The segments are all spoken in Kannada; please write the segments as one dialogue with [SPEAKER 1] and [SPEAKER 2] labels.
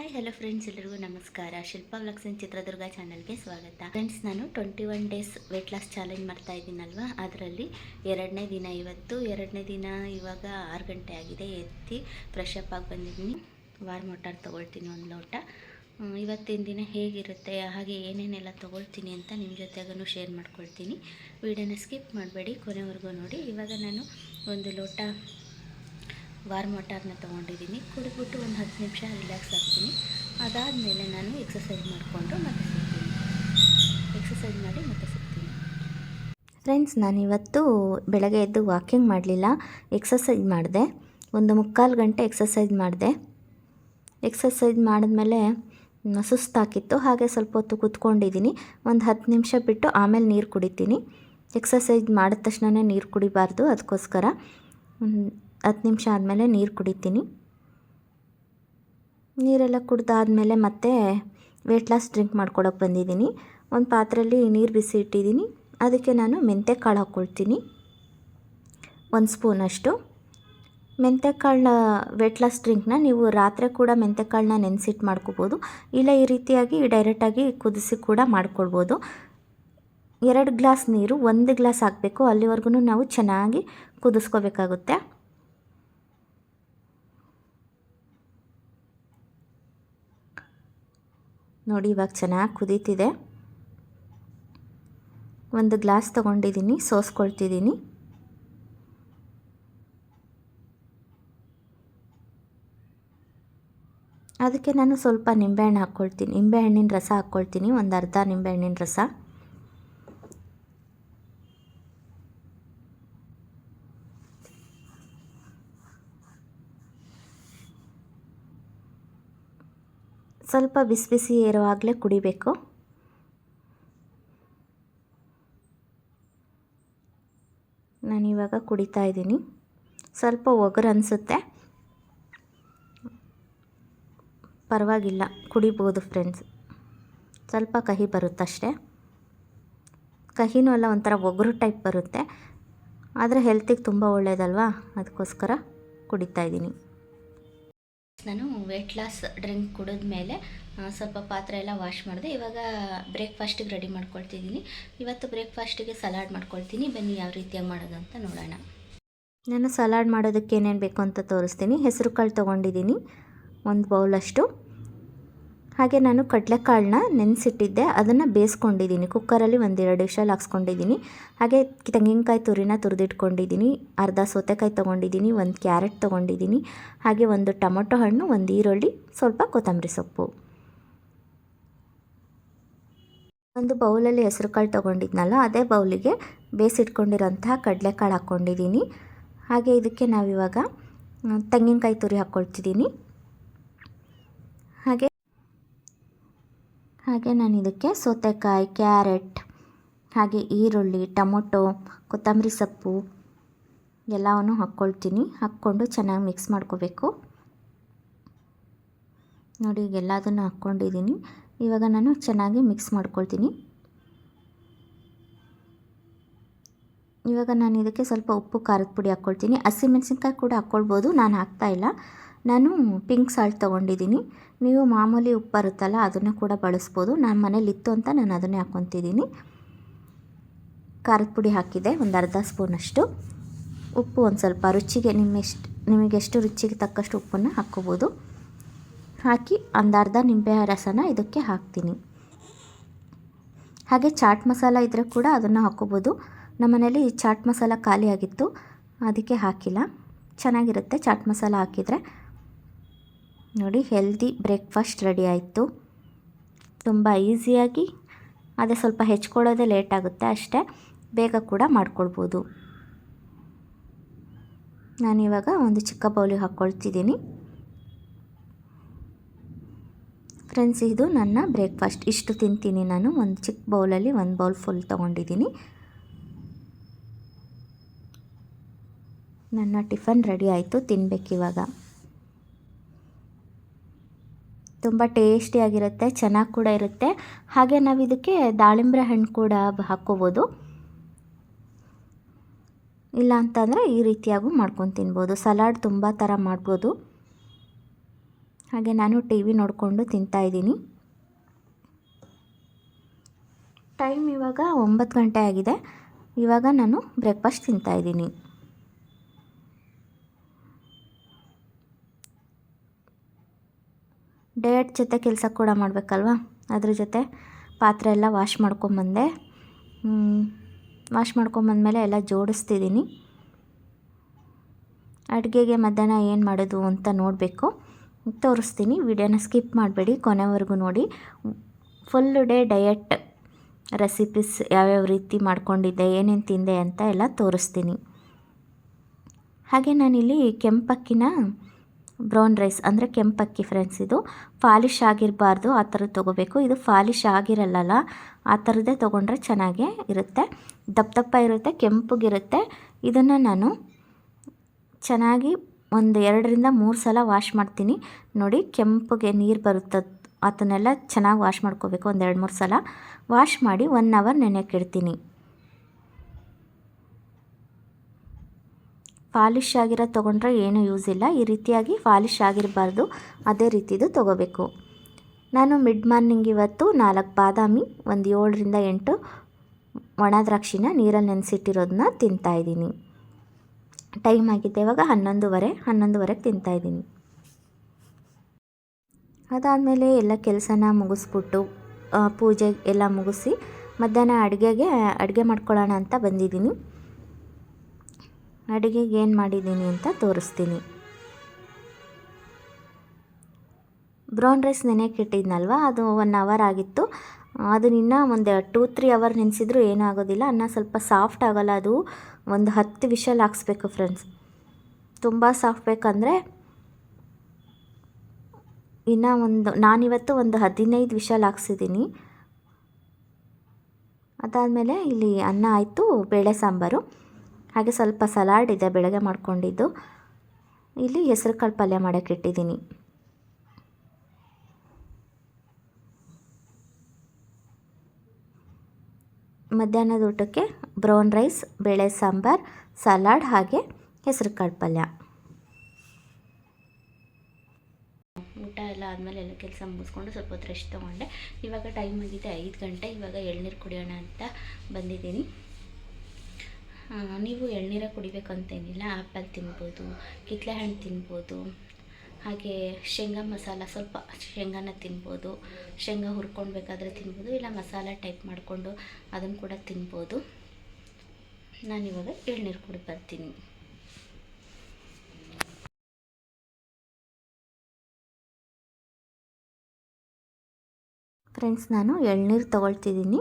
[SPEAKER 1] ಹಾಯ್ ಹಲೋ ಫ್ರೆಂಡ್ಸ್ ಎಲ್ಲರಿಗೂ ನಮಸ್ಕಾರ. ಶಿಲ್ಪಾ ವ್ಲಾಗ್ಸ್ ಚಿತ್ರದುರ್ಗ ಚಾನಲ್ಗೆ ಸ್ವಾಗತ. ಫ್ರೆಂಡ್ಸ್ ನಾನು twenty one days weight loss challenge ಮಾಡ್ತಾ ಇದ್ದೀನಲ್ವ? ಅದರಲ್ಲಿ ಎರಡನೇ ದಿನ ಇವತ್ತು, ಎರಡನೇ ದಿನ ಇವಾಗ ಆರು ಗಂಟೆ ಆಗಿದೆ. ಎತ್ತಿ ಫ್ರೆಶ್ ಅಪ್ ಆಗಿ ಬಂದಿದ್ದೀನಿ. ವಾರ್ ಮೋಟಾರ್ ತೊಗೊಳ್ತೀನಿ ಒಂದು ಲೋಟ. ಇವತ್ತಿನ ದಿನ ಹೇಗಿರುತ್ತೆ, ಹಾಗೆ ಏನೇನೆಲ್ಲ ತೊಗೊಳ್ತೀನಿ ಅಂತ ನಿಮ್ಮ ಜೊತೆಗೂ ಶೇರ್ ಮಾಡ್ಕೊಳ್ತೀನಿ. ವಿಡಿಯೋನ ಸ್ಕಿಪ್ ಮಾಡಬೇಡಿ, ಕೊನೆವರೆಗೂ ನೋಡಿ. ಇವಾಗ ನಾನು ಒಂದು ಲೋಟ ವಾರ್ಮ್ ವಾಟರ್ನ ತೊಗೊಂಡಿದ್ದೀನಿ. ಕುಡಿದ್ಬಿಟ್ಟು ಒಂದು ಹತ್ತು ನಿಮಿಷ ರಿಲ್ಯಾಕ್ಸ್ ಆಗ್ತೀನಿ. ಅದಾದಮೇಲೆ ನಾನು ಎಕ್ಸಸೈಸ್ ಮಾಡಿಕೊಂಡು ಮತ್ತೆ ಸಿಗ್ತೀನಿ ಎಕ್ಸಸೈಸ್ ಮಾಡಿ ಮತ್ತೆ ಸಿಗ್ತೀನಿ ಫ್ರೆಂಡ್ಸ್ ನಾನಿವತ್ತು ಬೆಳಗ್ಗೆ ಎದ್ದು ವಾಕಿಂಗ್ ಮಾಡಲಿಲ್ಲ. ಎಕ್ಸಸೈಸ್ ಮಾಡಿದೆ. ಒಂದು ಮುಕ್ಕಾಲು ಗಂಟೆ ಎಕ್ಸಸೈಸ್ ಮಾಡಿದೆ. ಎಕ್ಸಸೈಸ್ ಮಾಡಿದ್ಮೇಲೆ ಸುಸ್ತಾಕಿತ್ತು ಹಾಗೆ ಸ್ವಲ್ಪ ಹೊತ್ತು ಕೂತ್ಕೊಂಡಿದ್ದೀನಿ. ಒಂದು ಹತ್ತು ನಿಮಿಷ ಬಿಟ್ಟು ಆಮೇಲೆ ನೀರು ಕುಡಿತೀನಿ. ಎಕ್ಸಸೈಸ್ ಮಾಡಿದ ತಕ್ಷಣವೇ ನೀರು ಕುಡಿಬಾರ್ದು. ಅದಕ್ಕೋಸ್ಕರ. ಹತ್ತು ನಿಮಿಷ ಆದಮೇಲೆ ನೀರು ಕುಡಿತೀನಿ. ನೀರೆಲ್ಲ ಕುಡ್ದಾದಮೇಲೆ ಮತ್ತೆ ವೆಯ್ಟ್ ಲಾಸ್ ಡ್ರಿಂಕ್ ಮಾಡ್ಕೊಡೋಕೆ ಬಂದಿದ್ದೀನಿ. ಒಂದು ಪಾತ್ರೆಯಲ್ಲಿ ನೀರು ಬಿಸಿ ಇಟ್ಟಿದ್ದೀನಿ. ಅದಕ್ಕೆ ನಾನು ಮೆಂತ್ಯ ಕಾಳು ಹಾಕ್ಕೊಳ್ತೀನಿ ಒಂದು ಸ್ಪೂನಷ್ಟು ಮೆಂತ್ಯಕಾಳನ್ನ ವೆಯ್ಟ್ ಲಾಸ್ ಡ್ರಿಂಕ್ನ ನೀವು ರಾತ್ರಿ ಕೂಡ ಮೆಂತ್ಯಕಾಳನ್ನ ನೆನೆಸಿಟ್ಟು ಮಾಡ್ಕೋಬೋದು. ಇಲ್ಲ ಈ ರೀತಿಯಾಗಿ ಡೈರೆಕ್ಟಾಗಿ ಕುದಿಸಿ ಕೂಡ ಮಾಡ್ಕೊಳ್ಬೋದು. ಎರಡು ಗ್ಲಾಸ್ ನೀರು, ಒಂದು ಗ್ಲಾಸ್ ಹಾಕಬೇಕು. ಅಲ್ಲಿವರೆಗೂ ನಾವು ಚೆನ್ನಾಗಿ ಕುದಿಸ್ಕೋಬೇಕಾಗುತ್ತೆ. ನೋಡಿ, ಇವಾಗ ಚೆನ್ನಾಗಿ ಕುದೀತಿದೆ. ಒಂದು ಗ್ಲಾಸ್ ತೊಗೊಂಡಿದ್ದೀನಿ ಸೋಸ್ಕೊಳ್ತಿದ್ದೀನಿ ಅದಕ್ಕೆ ನಾನು ಸ್ವಲ್ಪ ನಿಂಬೆಹಣ್ಣು ಹಾಕ್ಕೊಳ್ತೀನಿ. ನಿಂಬೆಹಣ್ಣಿನ ರಸ ಹಾಕ್ಕೊಳ್ತೀನಿ ಒಂದು ಅರ್ಧ ನಿಂಬೆಹಣ್ಣಿನ ರಸ. ಸ್ವಲ್ಪ ಬಿಸಿ ಬಿಸಿ ಇರುವಾಗಲೇ ಕುಡಿಬೇಕು. ನಾನಿವಾಗ ಕುಡಿತಾ ಇದ್ದೀನಿ. ಸ್ವಲ್ಪ ಒಗರು ಅನಿಸುತ್ತೆ. ಪರವಾಗಿಲ್ಲ, ಕುಡಿಬೋದು ಫ್ರೆಂಡ್ಸ್. ಸ್ವಲ್ಪ ಕಹಿ ಬರುತ್ತಷ್ಟೇ. ಕಹಿನೂ ಅಲ್ಲ, ಒಂಥರ ಒಗರು ಟೈಪ್ ಬರುತ್ತೆ. ಆದರೆ ಹೆಲ್ತಿಗೆ ತುಂಬ ಒಳ್ಳೆಯದಲ್ವಾ ಅದಕ್ಕೋಸ್ಕರ ಕುಡಿತಾ ಇದ್ದೀನಿ. ನಾನು ವೆಯ್ಟ್ ಲಾಸ್ ಡ್ರಿಂಕ್ ಕುಡಿದ ಮೇಲೆ ಸ್ವಲ್ಪ ಪಾತ್ರೆ ಎಲ್ಲ ವಾಶ್ ಮಾಡಿದೆ. ಇವಾಗ ಬ್ರೇಕ್ಫಾಸ್ಟಿಗೆ ರೆಡಿ ಮಾಡ್ಕೊಳ್ತಿದ್ದೀನಿ. ಇವತ್ತು ಬ್ರೇಕ್ಫಾಸ್ಟಿಗೆ ಸಲಾಡ್ ಮಾಡ್ಕೊಳ್ತೀನಿ. ಬನ್ನಿ ಯಾವ ರೀತಿಯಾಗಿ ಮಾಡೋದು ಅಂತ ನೋಡೋಣ. ನಾನು ಸಲಾಡ್ ಮಾಡೋದಕ್ಕೆ ಏನೇನು ಬೇಕು ಅಂತ ತೋರಿಸ್ತೀನಿ. ಹೆಸರು ಕಾಳು ತೊಗೊಂಡಿದ್ದೀನಿ. ಒಂದು ಬೌಲಷ್ಟು ಹಾಗೆ ನಾನು ಕಡಲೆಕಾಳನ್ನ ನೆನೆಸಿಟ್ಟಿದ್ದೆ. ಅದನ್ನು ಬೇಯಿಸ್ಕೊಂಡಿದ್ದೀನಿ. ಕುಕ್ಕರಲ್ಲಿ ಒಂದೆರಡು ವಿಷಲ್ ಹಾಕ್ಸ್ಕೊಂಡಿದ್ದೀನಿ. ಹಾಗೆ ತೆಂಗಿನಕಾಯಿ ತುರಿನ ತುರಿದಿಟ್ಕೊಂಡಿದ್ದೀನಿ. ಅರ್ಧ ಸೌತೆಕಾಯಿ ತೊಗೊಂಡಿದ್ದೀನಿ. ಒಂದು ಕ್ಯಾರೆಟ್ ತೊಗೊಂಡಿದ್ದೀನಿ. ಹಾಗೆ ಒಂದು ಟೊಮೊಟೊ ಹಣ್ಣು, ಒಂದು ಈರುಳ್ಳಿ, ಸ್ವಲ್ಪ ಕೊತ್ತಂಬರಿ ಸೊಪ್ಪು. ಒಂದು ಬೌಲಲ್ಲಿ ಹೆಸರು ಕಾಳು ತೊಗೊಂಡಿದ್ನಲ್ಲ, ಅದೇ ಬೌಲಿಗೆ ಬೇಯಿಸಿಟ್ಕೊಂಡಿರೋಂತಹ ಕಡಲೆಕಾಳು ಹಾಕ್ಕೊಂಡಿದ್ದೀನಿ. ಹಾಗೆ ಇದಕ್ಕೆ ನಾವಿವಾಗ ತೆಂಗಿನಕಾಯಿ ತುರಿ ಹಾಕ್ಕೊಳ್ತಿದ್ದೀನಿ ಹಾಗೆ ಹಾಗೆ ನಾನು ಇದಕ್ಕೆ ಸೌತೆಕಾಯಿ, ಕ್ಯಾರೆಟ್, ಹಾಗೆ ಈರುಳ್ಳಿ, ಟೊಮೊಟೊ, ಕೊತ್ತಂಬರಿ ಸೊಪ್ಪು ಎಲ್ಲವನ್ನು ಹಾಕ್ಕೊಳ್ತೀನಿ. ಹಾಕ್ಕೊಂಡು ಚೆನ್ನಾಗಿ ಮಿಕ್ಸ್ ಮಾಡ್ಕೋಬೇಕು. ನೋಡಿ ಈಗ ಎಲ್ಲದನ್ನು ಹಾಕ್ಕೊಂಡಿದ್ದೀನಿ. ಇವಾಗ ನಾನು ಚೆನ್ನಾಗಿ ಮಿಕ್ಸ್ ಮಾಡ್ಕೊಳ್ತೀನಿ. ಇವಾಗ ನಾನು ಇದಕ್ಕೆ ಸ್ವಲ್ಪ ಉಪ್ಪು, ಖಾರದ ಪುಡಿ ಹಾಕ್ಕೊಳ್ತೀನಿ. ಹಸಿಮೆಣಸಿನ್ಕಾಯಿ ಕೂಡ ಹಾಕ್ಕೊಳ್ಬೋದು. ನಾನು ಹಾಕ್ತಾಯಿಲ್ಲ ನಾನು ಪಿಂಕ್ ಸಾಲ್ಟ್ ತೊಗೊಂಡಿದ್ದೀನಿ. ನೀವು ಮಾಮೂಲಿ ಉಪ್ಪು ಬರುತ್ತಲ್ಲ, ಅದನ್ನು ಕೂಡ ಬಳಸ್ಬೋದು. ನಾನು ಮನೇಲಿ ಇತ್ತು ಅಂತ ನಾನು ಅದನ್ನೇ ಹಾಕ್ಕೊತಿದ್ದೀನಿ ಖಾರದ ಪುಡಿ ಹಾಕಿದೆ, ಒಂದು ಅರ್ಧ ಸ್ಪೂನಷ್ಟು ಉಪ್ಪು ಒಂದು ಸ್ವಲ್ಪ, ರುಚಿಗೆ ನಿಮ್ಮೆಷ್ಟು ನಿಮಗೆಷ್ಟು ರುಚಿಗೆ ತಕ್ಕಷ್ಟು ಉಪ್ಪನ್ನು ಹಾಕ್ಕೋಬೋದು. ಹಾಕಿ ಒಂದು ಅರ್ಧ ನಿಂಬೆ ರಸನ ಇದಕ್ಕೆ ಹಾಕ್ತೀನಿ. ಹಾಗೆ ಚಾಟ್ ಮಸಾಲ ಇದ್ದರೆ ಕೂಡ ಅದನ್ನು ಹಾಕ್ಕೋಬೋದು. ನಮ್ಮನೇಲಿ ಚಾಟ್ ಮಸಾಲ ಖಾಲಿಯಾಗಿತ್ತು, ಅದಕ್ಕೆ ಹಾಕಿಲ್ಲ. ಚೆನ್ನಾಗಿರುತ್ತೆ ಚಾಟ್ ಮಸಾಲ ಹಾಕಿದರೆ. ನೋಡಿ ಹೆಲ್ದಿ ಬ್ರೇಕ್ಫಾಸ್ಟ್ ರೆಡಿ ಆಯಿತು. ತುಂಬ ಈಸಿಯಾಗಿ ಅದೇ ಸ್ವಲ್ಪ ಹೆಚ್ಕೊಳ್ಳೋದೇ ಲೇಟ್ ಆಗುತ್ತೆ ಅಷ್ಟೇ. ಬೇಗ ಕೂಡ ಮಾಡ್ಕೊಳ್ಬೋದು. ನಾನಿವಾಗ ಒಂದು ಚಿಕ್ಕ ಬೌಲಿಗೆ ಹಾಕ್ಕೊಳ್ತಿದ್ದೀನಿ. ಫ್ರೆಂಡ್ಸ್ ಇದು ನನ್ನ ಬ್ರೇಕ್ಫಾಸ್ಟ್ ಇಷ್ಟು ತಿಂತೀನಿ ನಾನು. ಒಂದು ಚಿಕ್ಕ ಬೌಲಲ್ಲಿ ಒಂದು ಬೌಲ್ ಫುಲ್ ತೊಗೊಂಡಿದ್ದೀನಿ. ನನ್ನ ಟಿಫನ್ ರೆಡಿ ಆಯಿತು ತಿನ್ನಬೇಕಿವಾಗ ತುಂಬ ಟೇಸ್ಟಿಯಾಗಿರುತ್ತೆ ಚೆನ್ನಾಗಿ ಕೂಡ ಇರುತ್ತೆ. ಹಾಗೆ ನಾವು ಇದಕ್ಕೆ ದಾಳಿಂಬೆ ಹಣ್ಣು ಕೂಡ ಹಾಕ್ಕೋಬೋದು. ಇಲ್ಲ ಅಂತಂದರೆ ಈ ರೀತಿಯಾಗೂ ಮಾಡ್ಕೊಂಡು ತಿನ್ಬೋದು. ಸಲಾಡ್ ತುಂಬ ಥರ ಮಾಡ್ಬೋದು. ಹಾಗೆ ನಾನು ಟಿ ವಿ ನೋಡಿಕೊಂಡು ತಿಂತಾಯಿದ್ದೀನಿ ಟೈಮ್ ಇವಾಗ ಒಂಬತ್ತು ಗಂಟೆ ಆಗಿದೆ. ಇವಾಗ ನಾನು ಬ್ರೇಕ್ಫಾಸ್ಟ್ ತಿಂತಾಯಿದ್ದೀನಿ ಡಯಟ್ ಜೊತೆ ಕೆಲಸ ಕೂಡ ಮಾಡಬೇಕಲ್ವಾ? ಅದ್ರ ಜೊತೆ ಪಾತ್ರೆ ಎಲ್ಲ ವಾಶ್ ಮಾಡ್ಕೊಂಬಂದೆ. ವಾಶ್ ಮಾಡ್ಕೊಂಬಂದಮೇಲೆ ಎಲ್ಲ ಜೋಡಿಸ್ತಿದ್ದೀನಿ. ಅಡುಗೆಗೆ ಮಧ್ಯಾಹ್ನ ಏನು ಮಾಡೋದು ಅಂತ ನೋಡಬೇಕು. ತೋರಿಸ್ತೀನಿ, ವಿಡಿಯೋನ ಸ್ಕಿಪ್ ಮಾಡಬೇಡಿ, ಕೊನೆವರೆಗೂ ನೋಡಿ. ಫುಲ್ ಡೇ ಡಯಟ್ ರೆಸಿಪೀಸ್ ಯಾವ್ಯಾವ ರೀತಿ ಮಾಡ್ಕೊಂಡಿದ್ದೆ, ಏನೇನು ತಿಂದೆ ಅಂತ ಎಲ್ಲ ತೋರಿಸ್ತೀನಿ. ಹಾಗೆ ನಾನಿಲ್ಲಿ ಕೆಂಪಕ್ಕಿನ ಬ್ರೌನ್ ರೈಸ್ ಅಂದರೆ ಕೆಂಪಕ್ಕಿ ಫ್ರೆಂಡ್ಸ್ ಇದು. ಫಾಲಿಶ್ ಆಗಿರಬಾರ್ದು, ಆ ಥರದ್ದು ತೊಗೋಬೇಕು. ಇದು ಫಾಲಿಶ್ ಆಗಿರಲ್ಲಲ್ಲ, ಆ ಥರದ್ದೇ ತೊಗೊಂಡ್ರೆ ಚೆನ್ನಾಗೇ ಇರುತ್ತೆ. ದಪ್ಪ ದಪ್ಪ ಇರುತ್ತೆ, ಕೆಂಪಗಿರುತ್ತೆ. ಇದನ್ನು ನಾನು ಚೆನ್ನಾಗಿ ಒಂದು ಎರಡರಿಂದ ಮೂರು ಸಲ ವಾಶ್ ಮಾಡ್ತೀನಿ. ನೋಡಿ, ಕೆಂಪಗೆ ನೀರು ಬರುತ್ತ ಅದನ್ನೆಲ್ಲ ಚೆನ್ನಾಗಿ ವಾಶ್ ಮಾಡ್ಕೋಬೇಕು ಒಂದು ಎರಡು ಮೂರು ಸಲ. ವಾಶ್ ಮಾಡಿ ಒನ್ ಅವರ್ ನೆನೆಯೋಕೆ ಪಾಲಿಶ್ ಆಗಿರೋ ತೊಗೊಂಡ್ರೆ ಏನೂ ಯೂಸ್ ಇಲ್ಲ. ಈ ರೀತಿಯಾಗಿ ಪಾಲಿಶ್ ಆಗಿರಬಾರ್ದು. ಅದೇ ರೀತಿದು ತೊಗೋಬೇಕು. ನಾನು ಮಿಡ್ ಮಾರ್ನಿಂಗ್ ಇವತ್ತು ನಾಲ್ಕು ಬಾದಾಮಿ, ಒಂದು ಏಳರಿಂದ ಎಂಟು ಒಣ ದ್ರಾಕ್ಷಿನ ನೀರಲ್ಲಿ ನೆನೆಸಿಟ್ಟಿರೋದನ್ನ ತಿಂತಾಯಿದ್ದೀನಿ ಟೈಮ್ ಆಗಿದೆ ಇವಾಗ ಹನ್ನೊಂದುವರೆ. ಹನ್ನೊಂದುವರೆಗೆ ತಿಂತಾಯಿದ್ದೀನಿ ಅದಾದಮೇಲೆ ಎಲ್ಲ ಕೆಲಸನ ಮುಗಿಸ್ಬಿಟ್ಟು ಪೂಜೆ ಎಲ್ಲ ಮುಗಿಸಿ ಮಧ್ಯಾಹ್ನ ಅಡುಗೆಗೆ, ಅಡುಗೆ ಮಾಡ್ಕೊಳ್ಳೋಣ ಅಂತ ಬಂದಿದ್ದೀನಿ. ಅಡುಗೆಗೆ ಏನು ಮಾಡಿದ್ದೀನಿ ಅಂತ ತೋರಿಸ್ತೀನಿ. ಬ್ರೌನ್ ರೈಸ್ ನೆನೆಯಕ್ಕೆ ಅದು ಒನ್ ಅವರ್ ಆಗಿತ್ತು. ಅದನ್ನ ಇನ್ನೂ ಒಂದು ಟೂ ತ್ರೀ ಅವರ್ ನೆನೆಸಿದ್ರು ಏನೂ ಆಗೋದಿಲ್ಲ. ಅನ್ನ ಸ್ವಲ್ಪ ಸಾಫ್ಟ್ ಆಗೋಲ್ಲ ಅದು. ಒಂದು ಹತ್ತು ವಿಷಲ್ ಹಾಕ್ಸ್ಬೇಕು ಫ್ರೆಂಡ್ಸ್ ತುಂಬ ಸಾಫ್ಟ್ ಬೇಕಂದರೆ ಇನ್ನು ಒಂದು, ನಾನಿವತ್ತು ಒಂದು ಹದಿನೈದು ವಿಷಲ್ ಹಾಕ್ಸಿದ್ದೀನಿ. ಅದಾದಮೇಲೆ ಇಲ್ಲಿ ಅನ್ನ ಆಯಿತು, ಬೇಳೆ ಸಾಂಬಾರು. ಹಾಗೆ ಸ್ವಲ್ಪ ಸಲಾಡ್ ಇದೆ ಬೆಳಗ್ಗೆ ಮಾಡ್ಕೊಂಡಿದ್ದು. ಇಲ್ಲಿ ಹೆಸ್ರು ಕಾಳು ಪಲ್ಯ ಮಾಡೋಕ್ಕೆ ಇಟ್ಟಿದ್ದೀನಿ. ಮಧ್ಯಾಹ್ನದ ಊಟಕ್ಕೆ ಬ್ರೌನ್ ರೈಸ್ ಬೇಳೆ ಸಾಂಬಾರು ಸಲಾಡ್ ಹಾಗೆ ಹೆಸ್ರು ಕಾಳು ಪಲ್ಯ ಊಟ ಎಲ್ಲ ಆದಮೇಲೆ ಎಲ್ಲ ಕೆಲಸ ಮುಗಿಸ್ಕೊಂಡು ಸ್ವಲ್ಪ ಹೊತ್ತು ರೆಸ್ಟ್ ತೊಗೊಂಡೆ. ಇವಾಗ ಟೈಮ್ ಆಗಿದೆ ಐದು ಗಂಟೆ, ಇವಾಗ ಎಳ್ನೀರು ಕುಡಿಯೋಣ ಅಂತ ಬಂದಿದ್ದೀನಿ. ನೀವು ಎಳ್ನೀರ ಕುಡಿಬೇಕಂತೇನಿಲ್ಲ ಆ್ಯಪಲ್ ತಿನ್ಬೋದು ಕಿತ್ತಳೆ ಹಣ್ಣು ತಿನ್ಬೋದು, ಹಾಗೆ ಶೇಂಗಾ ಮಸಾಲ, ಸ್ವಲ್ಪ ಶೇಂಗಾನ ತಿನ್ಬೋದು, ಶೇಂಗಾ ಹುರ್ಕೊಳ್ಬೇಕಾದ್ರೆ ತಿನ್ಬೋದು, ಇಲ್ಲ ಮಸಾಲ ಟೈಪ್ ಮಾಡಿಕೊಂಡು ಅದನ್ನು ಕೂಡ ತಿನ್ಬೋದು. ನಾನಿವಾಗ ಎಳ್ನೀರು ಕುಡಿ ಬರ್ತೀನಿ. ಫ್ರೆಂಡ್ಸ್ ನಾನು ಎಳ್ನೀರು ತೊಗೊಳ್ತಿದ್ದೀನಿ.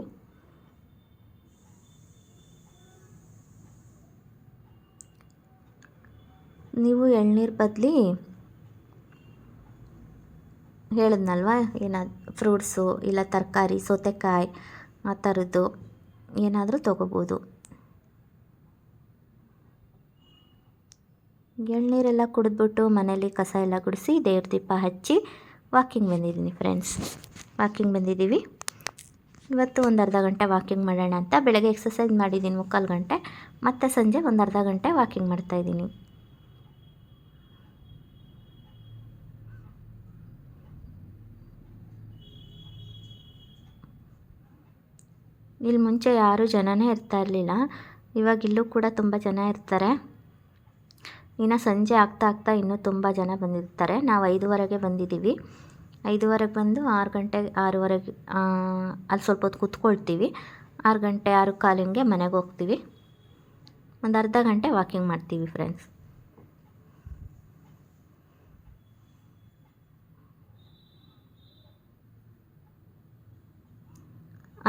[SPEAKER 1] ನೀವು ಎಳ್ನೀರು ಬದಲಿ ಹೇಳಿದ್ನಲ್ವ? ಏನಾದ್ರು ಫ್ರೂಟ್ಸು ಇಲ್ಲ ತರಕಾರಿ, ಸೌತೆಕಾಯಿ, ಆ ಥರದ್ದು ಏನಾದರೂ ತೊಗೋಬೋದು. ಎಳ್ನೀರೆಲ್ಲ ಕುಡಿದ್ಬಿಟ್ಟು ಮನೇಲಿ ಕಸ ಎಲ್ಲ ಗುಡಿಸಿ ದೇವ್ರ ದೀಪ ಹಚ್ಚಿ ವಾಕಿಂಗ್ ಬಂದಿದ್ದೀನಿ ಫ್ರೆಂಡ್ಸ್. ವಾಕಿಂಗ್ ಬಂದಿದ್ದೀವಿ. ಇವತ್ತು ಒಂದು ಅರ್ಧ ಗಂಟೆ ವಾಕಿಂಗ್ ಮಾಡೋಣ ಅಂತ. ಬೆಳಗ್ಗೆ ಎಕ್ಸಸೈಸ್ ಮಾಡಿದ್ದೀನಿ ಮುಕ್ಕಾಲು ಗಂಟೆ. ಮತ್ತು ಸಂಜೆ ಒಂದು ಅರ್ಧ ಗಂಟೆ ವಾಕಿಂಗ್ ಮಾಡ್ತಾಯಿದ್ದೀನಿ ಇಲ್ಲಿ ಮುಂಚೆ ಯಾರೂ ಜನನೇ ಇರ್ತಾ ಇರಲಿಲ್ಲ ಇವಾಗ ಇಲ್ಲೂ ಕೂಡ ತುಂಬ ಜನ ಇರ್ತಾರೆ. ಇನ್ನು ಸಂಜೆ ಆಗ್ತಾ ಆಗ್ತಾ ಇನ್ನೂ ತುಂಬ ಜನ ಬಂದಿರ್ತಾರೆ. ನಾವು ಐದುವರೆಗೆ ಬಂದಿದ್ದೀವಿ. ಐದುವರೆಗೆ ಬಂದು ಆರು ಗಂಟೆ, ಆರೂವರೆಗೆ ಅಲ್ಲಿ ಸ್ವಲ್ಪ ಹೊತ್ತು ಕೂತ್ಕೊಳ್ತೀವಿ. ಆರು ಗಂಟೆ, ಆರು ಕಾಲಿಂಗೆ ಮನೆಗೆ ಹೋಗ್ತೀವಿ. ಒಂದು ಅರ್ಧ ಗಂಟೆ ವಾಕಿಂಗ್ ಮಾಡ್ತೀವಿ ಫ್ರೆಂಡ್ಸ್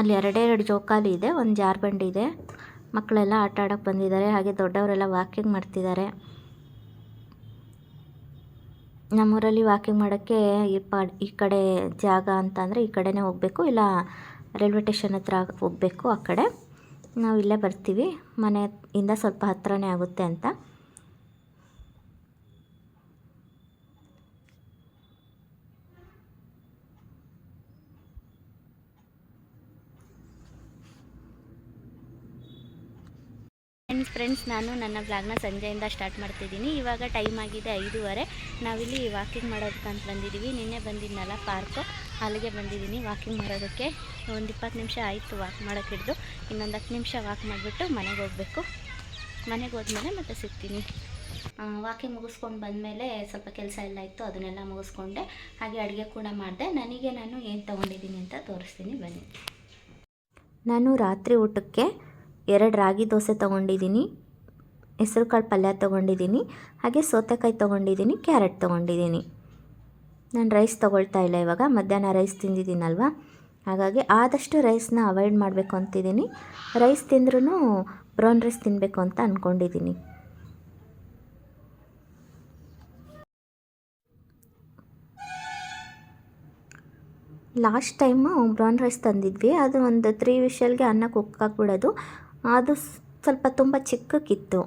[SPEAKER 1] ಅಲ್ಲಿ ಎರಡೆರಡು ಎರಡು ಜೋಕಾಲಿ ಇದೆ, ಒಂದು ಜಾರ್ಬಂಡಿ ಇದೆ. ಮಕ್ಕಳೆಲ್ಲ ಆಟ ಆಡೋಕ್ಕೆ ಬಂದಿದ್ದಾರೆ, ಹಾಗೆ ದೊಡ್ಡವರೆಲ್ಲ ವಾಕಿಂಗ್ ಮಾಡ್ತಿದ್ದಾರೆ. ನಮ್ಮೂರಲ್ಲಿ ವಾಕಿಂಗ್ ಮಾಡೋಕ್ಕೆ ಈ ಪಾ, ಈ ಕಡೆ ಜಾಗ ಅಂತ ಅಂದರೆ ಈ ಕಡೆನೇ ಹೋಗಬೇಕು, ಇಲ್ಲ ರೈಲ್ವೆ ಟೇಷನ್ ಹತ್ರ ಹೋಗಬೇಕು ಆ ಕಡೆ. ನಾವು ಇಲ್ಲೇ ಬರ್ತೀವಿ ಮನೆಯಿಂದ ಸ್ವಲ್ಪ ಹತ್ತಿರನೇ ಆಗುತ್ತೆ ಅಂತ ಮಾರ್ನಿಂಗ್ ಫ್ರೆಂಡ್ಸ್ ನಾನು ನನ್ನ ಬ್ಲಾಗ್ನ ಸಂಜೆಯಿಂದ ಸ್ಟಾರ್ಟ್ ಮಾಡ್ತಿದ್ದೀನಿ. ಇವಾಗ ಟೈಮ್ ಆಗಿದೆ ಐದೂವರೆ. ನಾವಿಲ್ಲಿ ವಾಕಿಂಗ್ ಮಾಡೋದಕ್ಕಂತ ಬಂದಿದ್ದೀವಿ. ನಿನ್ನೆ ಬಂದಿದ್ನಲ್ಲ ಪಾರ್ಕು ಅಲ್ಲಿಗೆ ಬಂದಿದ್ದೀನಿ ವಾಕಿಂಗ್ ಮಾಡೋದಕ್ಕೆ. ಒಂದು ಇಪ್ಪತ್ತು ನಿಮಿಷ ಆಯಿತು ವಾಕ್ ಮಾಡೋಕೆ ಹಿಡಿದು. ಇನ್ನೊಂದು ಹತ್ತು ನಿಮಿಷ ವಾಕ್ ಮಾಡಿಬಿಟ್ಟು ಮನೆಗೆ ಹೋಗಬೇಕು. ಮನೆಗೆ ಹೋದ್ಮೇಲೆ ಮತ್ತೆ ಸಿಗ್ತೀನಿ. ವಾಕಿಂಗ್ ಮುಗಿಸ್ಕೊಂಡು ಬಂದಮೇಲೆ ಸ್ವಲ್ಪ ಕೆಲಸ ಎಲ್ಲ ಇತ್ತು, ಅದನ್ನೆಲ್ಲ ಮುಗಿಸ್ಕೊಂಡೆ. ಹಾಗೆ ಅಡುಗೆ ಕೂಡ ಮಾಡಿದೆ. ನನಗೆ ನಾನು ಏನು ತೊಗೊಂಡಿದ್ದೀನಿ ಅಂತ ತೋರಿಸ್ತೀನಿ. ಬನ್ನಿ. ನಾನು ರಾತ್ರಿ ಊಟಕ್ಕೆ ಎರಡು ರಾಗಿ ದೋಸೆ ತೊಗೊಂಡಿದ್ದೀನಿ, ಹೆಸರು ಕಾಳು ಪಲ್ಯ ತೊಗೊಂಡಿದ್ದೀನಿ, ಹಾಗೆ ಸೌತೆಕಾಯಿ ತೊಗೊಂಡಿದ್ದೀನಿ, ಕ್ಯಾರೆಟ್ ತೊಗೊಂಡಿದ್ದೀನಿ. ನಾನು ರೈಸ್ ತೊಗೊಳ್ತಾ ಇಲ್ಲ ಇವಾಗ, ಮಧ್ಯಾಹ್ನ ರೈಸ್ ತಿಂದಿದ್ದೀನಲ್ವ? ಹಾಗಾಗಿ ಆದಷ್ಟು ರೈಸ್ನ ಅವಾಯ್ಡ್ ಮಾಡಬೇಕು ಅಂತಿದ್ದೀನಿ. ರೈಸ್ ತಿಂದ್ರೂ ಬ್ರೌನ್ ರೈಸ್ ತಿನ್ನಬೇಕು ಅಂತ ಅಂದ್ಕೊಂಡಿದ್ದೀನಿ ಲಾಸ್ಟ್ ಟೈಮು ಬ್ರೌನ್ ರೈಸ್ ತಂದಿದ್ವಿ. ಅದು ಒಂದು ತ್ರೀ ವಿಷಲ್ಗೆ ಅನ್ನ ಕುಕ್ ಹಾಕ್ಬಿಡೋದು ಅದು ಸ್ವಲ್ಪ ತುಂಬ ಚಿಕ್ಕಕ್ಕಿತ್ತು.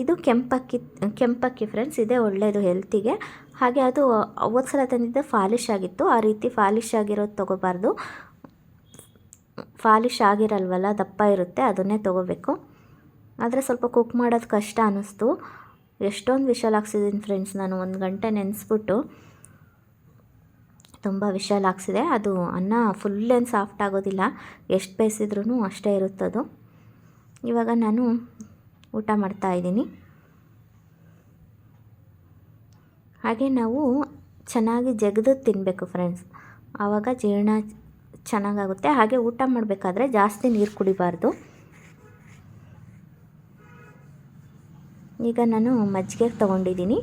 [SPEAKER 1] ಇದು ಕೆಂಪಕ್ಕಿ ಕೆಂಪಕ್ಕಿ ಫ್ರೆಂಡ್ಸ್ ಇದೇ ಒಳ್ಳೆಯದು ಹೆಲ್ತಿಗೆ ಹಾಗೆ ಅದು ಹೋದ ಸಲ ತಂದಿದ್ದೆ ಫಾಲಿಶ್ ಆಗಿತ್ತು. ಆ ರೀತಿ ಫಾಲಿಶ್ ಆಗಿರೋದು ತೊಗೋಬಾರ್ದು. ಫಾಲಿಶ್ ಆಗಿರಲ್ವಲ್ಲ, ದಪ್ಪ ಇರುತ್ತೆ, ಅದನ್ನೇ ತೊಗೋಬೇಕು. ಆದರೆ ಸ್ವಲ್ಪ ಕುಕ್ ಮಾಡೋದು ಕಷ್ಟ ಅನ್ನಿಸ್ತು ಎಷ್ಟೊಂದು ವಿಷಲ್ ಹಾಕ್ಸಿದ್ದೀನಿ ಫ್ರೆಂಡ್ಸ್ ನಾನು ಒಂದು ಗಂಟೆ ನೆನೆಸ್ಬಿಟ್ಟು. ತುಂಬ ವಿಶಾಲ ಹಾಕ್ಸಿದೆ ಅದು ಅನ್ನ ಫುಲ್ ಏನು ಸಾಫ್ಟ್ ಆಗೋದಿಲ್ಲ. ಎಷ್ಟು ಬೇಯಿಸಿದ್ರೂ ಅಷ್ಟೇ ಇರುತ್ತದು. ಇವಾಗ ನಾನು ಊಟ ಮಾಡ್ತಾ ಇದ್ದೀನಿ. ಹಾಗೆ ನಾವು ಚೆನ್ನಾಗಿ ಜಗದು ತಿನ್ನಬೇಕು ಫ್ರೆಂಡ್ಸ್ ಆವಾಗ ಜೀರ್ಣ ಚೆನ್ನಾಗಾಗುತ್ತೆ. ಹಾಗೆ ಊಟ ಮಾಡಬೇಕಾದ್ರೆ ಜಾಸ್ತಿ ನೀರು ಕುಡಿಬಾರ್ದು. ಈಗ ನಾನು ಮಜ್ಜಿಗೆ ತೊಗೊಂಡಿದ್ದೀನಿ.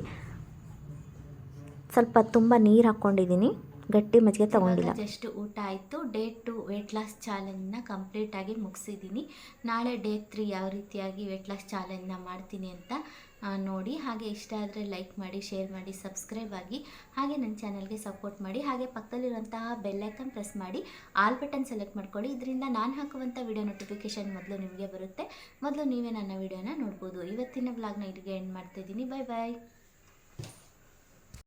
[SPEAKER 1] ಸ್ವಲ್ಪ ತುಂಬ ನೀರು ಹಾಕ್ಕೊಂಡಿದ್ದೀನಿ ಗಟ್ಟಿ ಮಜ್ಜಿಗೆ ತಗೊಂಡಿಲ್ಲ. ಜಸ್ಟ್ ಊಟ ಆಯಿತು. ಡೇ ಟು ವೆಯ್ಟ್ ಲಾಸ್ ಚಾಲೆಂಜ್ನ ಕಂಪ್ಲೀಟಾಗಿ ಮುಗಿಸಿದ್ದೀನಿ ನಾಳೆ ಡೇ ತ್ರೀ ಯಾವ ರೀತಿಯಾಗಿ ವೆಯ್ಟ್ ಲಾಸ್ ಚಾಲೆಂಜ್ನ ಮಾಡ್ತೀನಿ ಅಂತ ನೋಡಿ. ಹಾಗೆ ಇಷ್ಟ ಆದರೆ ಲೈಕ್ ಮಾಡಿ ಶೇರ್ ಮಾಡಿ ಸಬ್ಸ್ಕ್ರೈಬ್ ಆಗಿ ಹಾಗೆ ನನ್ನ ಚಾನಲ್ಗೆ ಸಪೋರ್ಟ್ ಮಾಡಿ ಹಾಗೆ ಪಕ್ಕದಲ್ಲಿರುವಂತಹ ಬೆಲ್ಲೈಕನ್ ಪ್ರೆಸ್ ಮಾಡಿ ಆಲ್ ಬಟನ್ ಸೆಲೆಕ್ಟ್ ಮಾಡ್ಕೊಳ್ಳಿ. ಇದರಿಂದ ನಾನು ಹಾಕುವಂಥ ವಿಡಿಯೋ ನೋಟಿಫಿಕೇಷನ್ ಮೊದಲು ನಿಮಗೆ ಬರುತ್ತೆ. ಮೊದಲು ನೀವೇ ನನ್ನ ವಿಡಿಯೋನ ನೋಡ್ಬೋದು. ಇವತ್ತಿನ ವ್ಲಾಗ್ನ ಇಲ್ಲಿಗೆ ಎಂಡ್ ಮಾಡ್ತಾಯಿದ್ದೀನಿ ಬಾಯ್ ಬಾಯ್